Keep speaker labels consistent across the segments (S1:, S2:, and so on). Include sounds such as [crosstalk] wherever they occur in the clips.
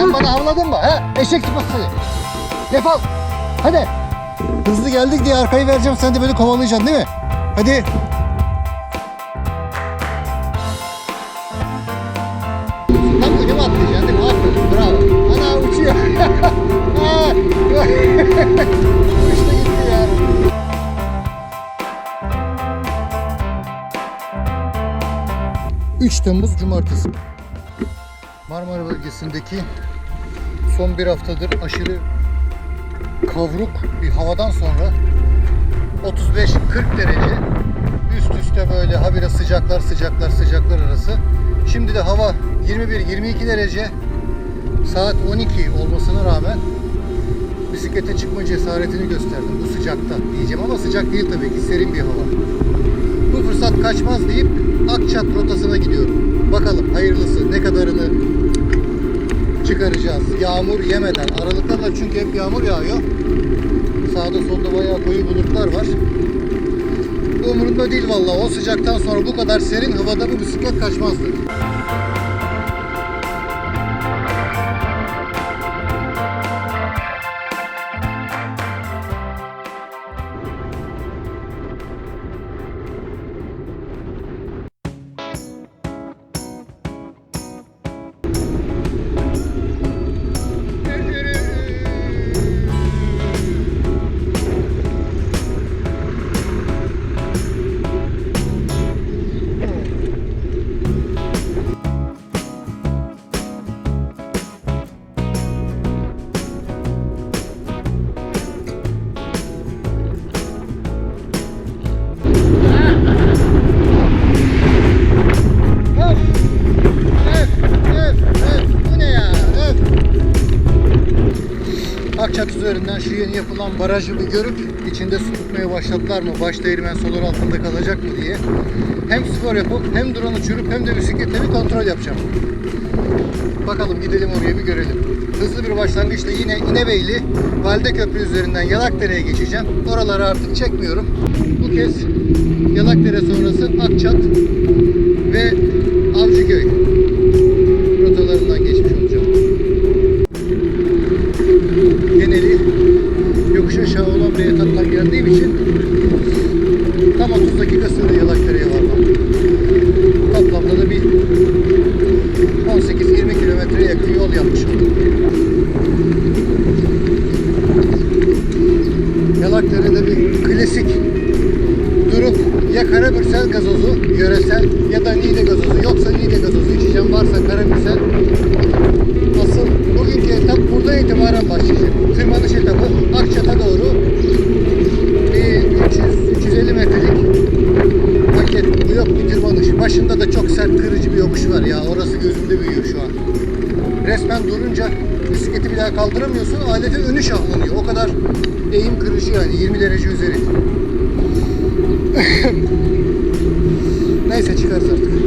S1: Sen bana havladın mı? He? Eşek sıpası. Defol. Hadi. Hızlı geldik diye arkayı vereceğim. Sen de böyle kovalayacaksın değil mi? Hadi. Tam ucuma atlayacaksın değil mi? Aferin. Bravo. Ana uçuyor. [laughs] 3 [laughs] Temmuz Cumartesi. Marmara bölgesindeki son bir haftadır aşırı kavruk bir havadan sonra 35-40 derece üst üste böyle habire sıcaklar sıcaklar sıcaklar arası. Şimdi de hava 21-22 derece saat 12 olmasına rağmen bisiklete çıkma cesaretini gösterdim bu sıcakta diyeceğim ama sıcak değil tabii ki serin bir hava. Bu fırsat kaçmaz deyip Akçat rotasına gidiyorum. Bakalım hayırlısı ne kadarını çıkaracağız. Yağmur yemeden. Aralıklarla çünkü hep yağmur yağıyor. Sağda solda bayağı koyu bulutlar var. Umurumda değil vallahi. O sıcaktan sonra bu kadar serin havada bu bisiklet kaçmazdı. Üzerinden şu yeni yapılan barajı bir görüp içinde su tutmaya başladılar mı? Baş değirmen solar altında kalacak mı diye. Hem spor yapıp hem drone uçurup hem de bisikletle bir kontrol yapacağım. Bakalım gidelim oraya bir görelim. Hızlı bir başlangıçla yine İnebeyli Valide Köprü üzerinden Yalakdere'ye geçeceğim. Oraları artık çekmiyorum. Bu kez Yalakdere sonrası Akçat klasik durup ya Karabürsel gazozu yöresel ya da Niğde gazozu yoksa Niğde gazozu içeceğim varsa Karabürsel asıl bugünkü etap buradan itibaren başlayacak. Tırmanış etabı Akçat'a doğru bir 300-350 metrelik paket yok bir tırmanış. Başında da çok sert kırıcı bir yokuş var ya orası gözümde büyüyor şu an. Resmen durunca bisikleti bir daha kaldıramıyorsun aletin önü şahlanıyor. O kadar eğim kırıcı yani 20 derece üzeri. [laughs] Neyse çıkarız artık.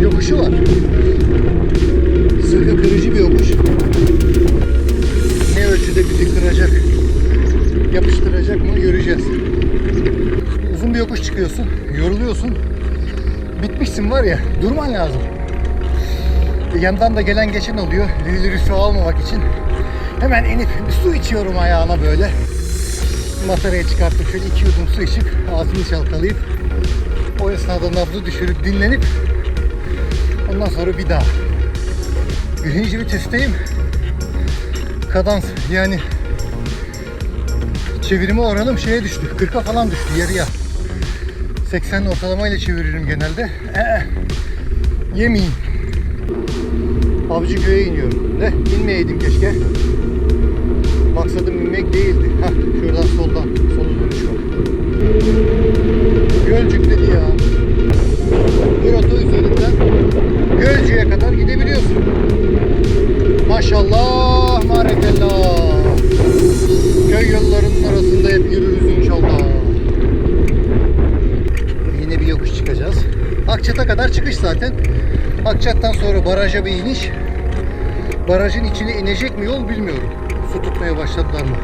S1: Yokuşu var. Sıkı kırıcı bir yokuş. Ne ölçüde bizi kıracak, yapıştıracak mı göreceğiz. Uzun bir yokuş çıkıyorsun, yoruluyorsun. Bitmişsin var ya, durman lazım. Yandan da gelen geçen oluyor. Delileri su almamak için. Hemen inip su içiyorum ayağına böyle. Mataraya çıkartıp şöyle iki yudum su içip ağzımı çalkalayıp O esnada nabzı düşürüp dinlenip ondan sonra bir daha. Birinci vitesteyim. Kadans yani çevirme oranım şeye düştü. 40'a falan düştü yarıya. 80 ortalamayla çeviririm genelde. Ee, yemeyeyim. Avcıköy'e iniyorum. Ne? İnmeyeydim keşke. Sonra baraja bir iniş. Barajın içine inecek mi yol bilmiyorum. Su tutmaya başladılar mı?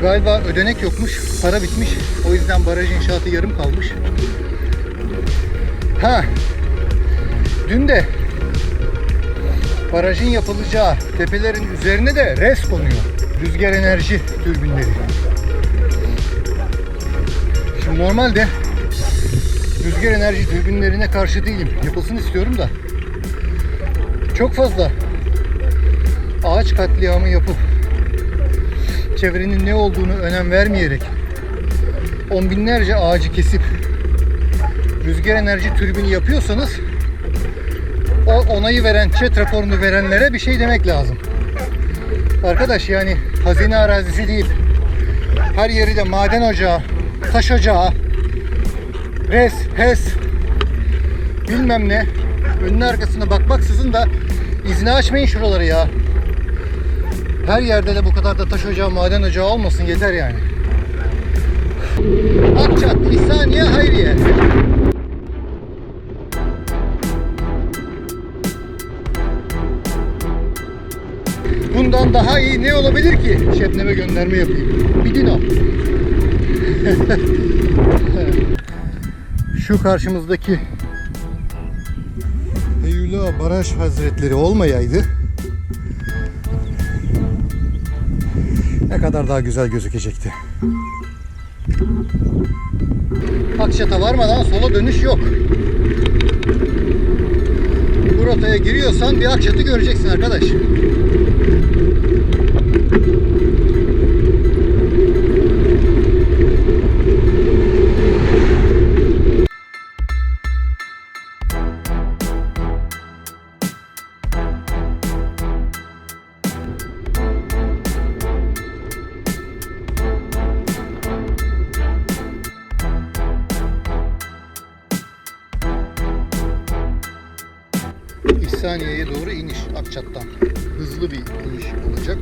S1: Galiba ödenek yokmuş, para bitmiş. O yüzden baraj inşaatı yarım kalmış. Ha, dün de barajın yapılacağı tepelerin üzerine de res konuyor. Rüzgar enerji türbinleri. Şimdi normalde rüzgar enerji türbinlerine karşı değilim. Yapılsın istiyorum da. Çok fazla ağaç katliamı yapıp çevrenin ne olduğunu önem vermeyerek on binlerce ağacı kesip rüzgar enerji türbini yapıyorsanız o onayı veren, chat raporunu verenlere bir şey demek lazım. Arkadaş yani hazine arazisi değil. Her yeri de maden ocağı, taş ocağı, res, pes, bilmem ne. Önüne arkasına bakmaksızın da izni açmayın şuraları ya. Her yerde de bu kadar da taş ocağı, maden ocağı olmasın yeter yani. Akçat, İhsaniye, Hayriye. Bundan daha iyi ne olabilir ki? Şebnem'e gönderme yapayım. Bir dino. [laughs] Şu karşımızdaki Eylula Baraj Hazretleri olmayaydı ne kadar daha güzel gözükecekti. Akçat'a varmadan sola dönüş yok. Bu rotaya giriyorsan bir Akçat'ı göreceksin arkadaş. İhsaniye'ye doğru iniş Akçat'tan. Hızlı bir iniş olacak.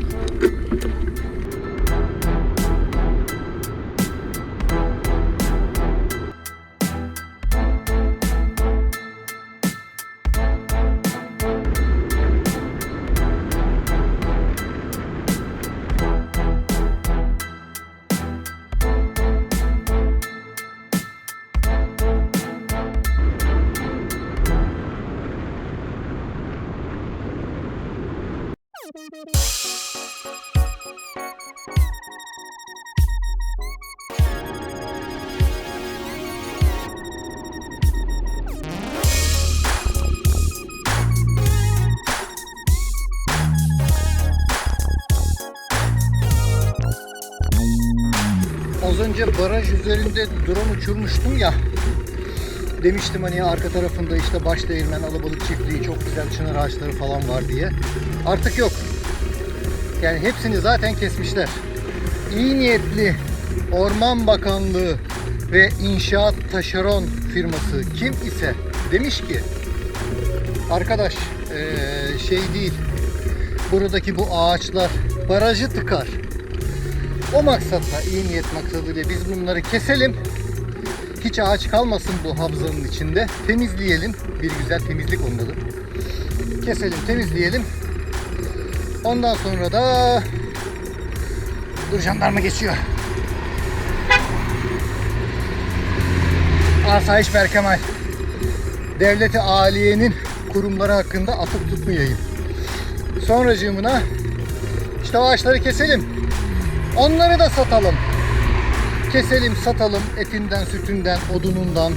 S1: Önce baraj üzerinde drone uçurmuştum ya. Demiştim hani arka tarafında işte baş değirmen, alabalık çiftliği, çok güzel çınar ağaçları falan var diye. Artık yok. Yani hepsini zaten kesmişler. İyi niyetli Orman Bakanlığı ve İnşaat Taşeron firması kim ise demiş ki arkadaş eee, şey değil buradaki bu ağaçlar barajı tıkar. O maksatla, iyi niyet maksadıyla biz bunları keselim. Hiç ağaç kalmasın bu havzanın içinde. Temizleyelim. Bir güzel temizlik olmalı. Keselim, temizleyelim. Ondan sonra da... Dur jandarma geçiyor. Asayiş Berkemal. Devleti aliyenin kurumları hakkında atıp tutmayayım. Sonracığımına işte ağaçları keselim. Onları da satalım. Keselim, satalım etinden, sütünden, odunundan.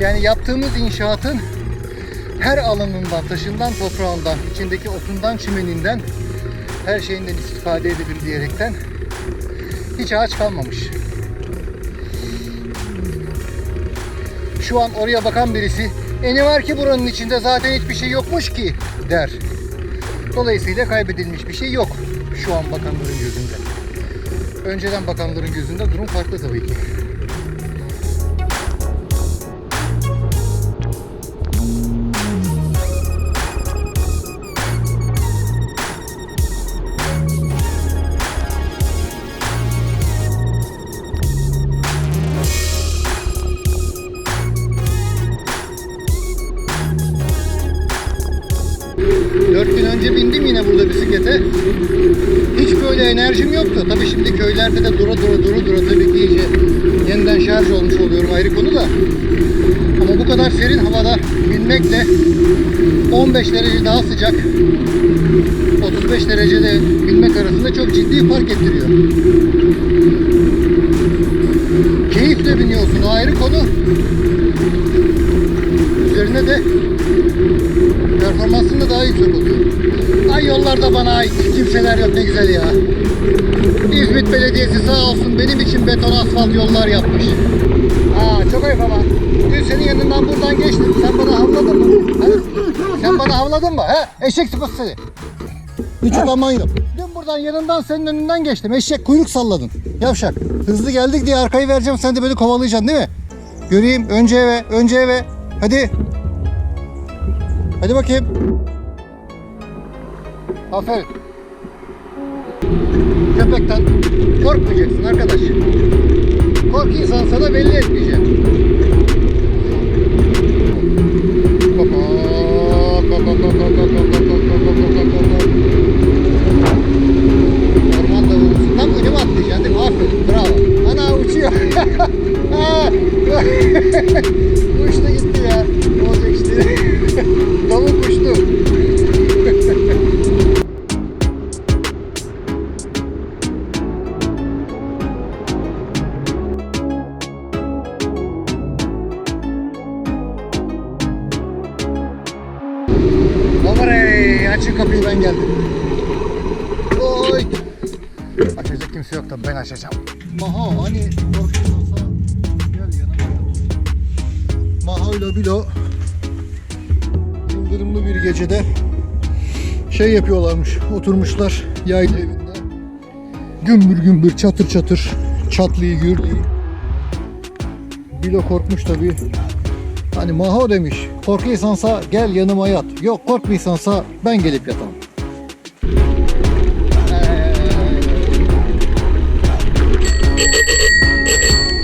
S1: Yani yaptığımız inşaatın her alanından, taşından, toprağından, içindeki otundan, çimeninden, her şeyinden istifade edelim diyerekten hiç ağaç kalmamış. Şu an oraya bakan birisi, e ne var ki buranın içinde zaten hiçbir şey yokmuş ki der. Dolayısıyla kaybedilmiş bir şey yok şu an bakanların gözünde. Önceden bakanların gözünde durum farklı tabii ki. Yoktu. Tabii şimdi köylerde de dura dura dura dura tabii ki iyice yeniden şarj olmuş oluyorum ayrı konu da. Ama bu kadar serin havada binmekle 15 derece daha sıcak 35 derecede binmek arasında çok ciddi fark ettiriyor. Keyifle biniyorsun o ayrı konu. Üzerine de performansın da daha yüksek oluyor. Ay yollarda bana ait kimseler yok ne güzel ya. İzmit Belediyesi sağ olsun benim için beton asfalt yollar yapmış. Aa çok ayıp ama. Dün senin yanından buradan geçtim. Sen bana havladın mı? Ha? Sen bana havladın mı? He? Eşek sıpası seni. Hiç utanman yok. Dün buradan yanından senin önünden geçtim. Eşek kuyruk salladın. Yavşak. Hızlı geldik diye arkayı vereceğim. Sen de beni kovalayacaksın değil mi? Göreyim. Önce eve. Önce eve. Hadi. Hadi bakayım. Aferin. Köpekten korkmayacaksın arkadaş. Korku insan sana belli etmeyecek. Hop hop hop hop. Kimse yok da ben açacağım. Maha hani korkuyorsa gel yanıma. Maha ile Bilo yıldırımlı bir gecede şey yapıyorlarmış. Oturmuşlar yaylı evinde. Gümbür gümbür çatır çatır çatlıyı gürlüyü. Bilo korkmuş tabii. Hani Maho demiş. Korkuyorsansa gel yanıma yat. Yok korkmuyorsansa ben gelip yatalım. Thank you.